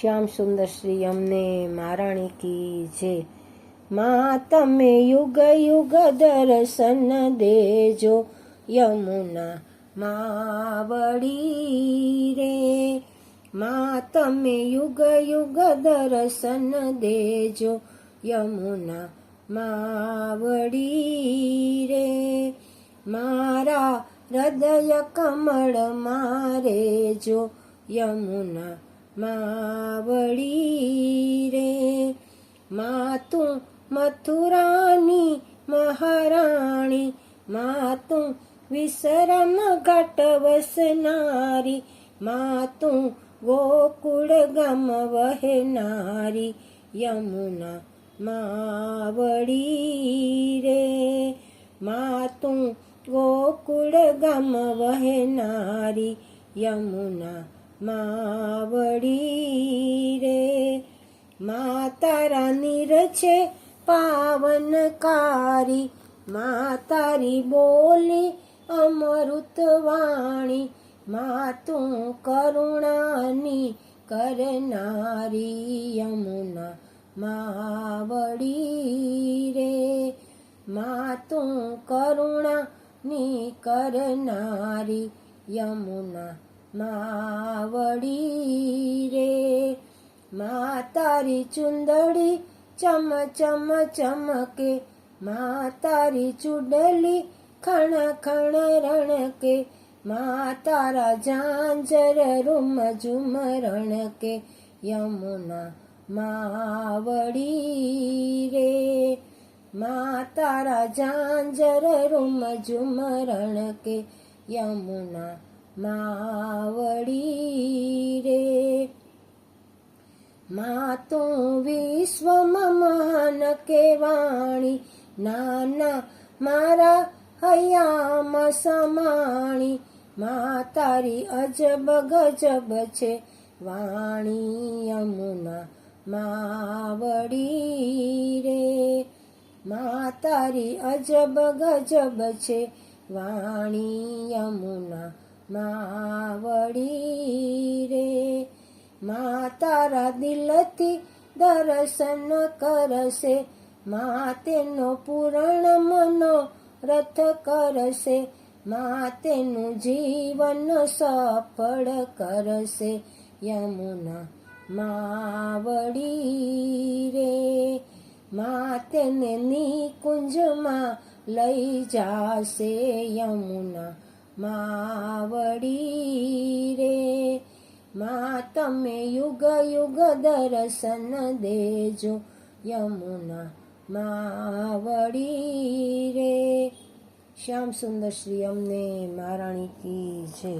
શ્યામ સુંદર શ્રી અમને મહારાણી કી છે માં તમે યુગ યુગ દર્શન દેજો. યમુના માવડી રે. માં તમે યુગ યુગ દર્શન દેજો. યમુના માવડી રે. મારા હૃદય કમળ મારે જો યમુના માવડી રે. મા તું મથુરાની મહારાણી મા વિસરમ ઘટ વસનારી મા તું ગોકુળ ગમ વહેનારી, યમુના માવડી રે. માતું ગોકુળ ગમ વહેનારી, યમુના માવડી રે મા તારા નીર છે પાવનકારી મા તારી બોલી અમૃત વાણી મા તું કરુણાની કરનારી યમુના માવડી રે મા તું કરુણાની કરનારી યમુના માવડી રે મા તારી ચુંદડી ચમ ચમ ચમકે મા તારી ચુડલી ખણ ખણ રણકે મા તારા ઝાંઝર રૂમ ઝુમ રણકે, યમુના માવડી રે મા તારા ઝાંઝર રૂમ ઝુમ રણકે, યમુના માવડી રે. મા તું વિશ્વમાં મહાન કેવાણી નાના મારા હૈયામાં સમાણી. મા તારી અજબ ગજબ છે વાણી યમુના માવડી રે. મા તારી અજબ ગજબ છે વાણી યમુના માવડી રે મા તારા દિલથી દર્શન કરશે, મા તેનો પૂરણ મનો રથ કરશે, મા તેનું જીવન સફળ કરશે. યમુના માવડી રે મા તેને નિકુંજમાં લઈ જાશે યમુના માવડી રે મા તમે યુગ યુગ દર્શન દેજો યમુના માવડી રે શ્યામ સુંદર શ્રી અમને મહારાણી કી છે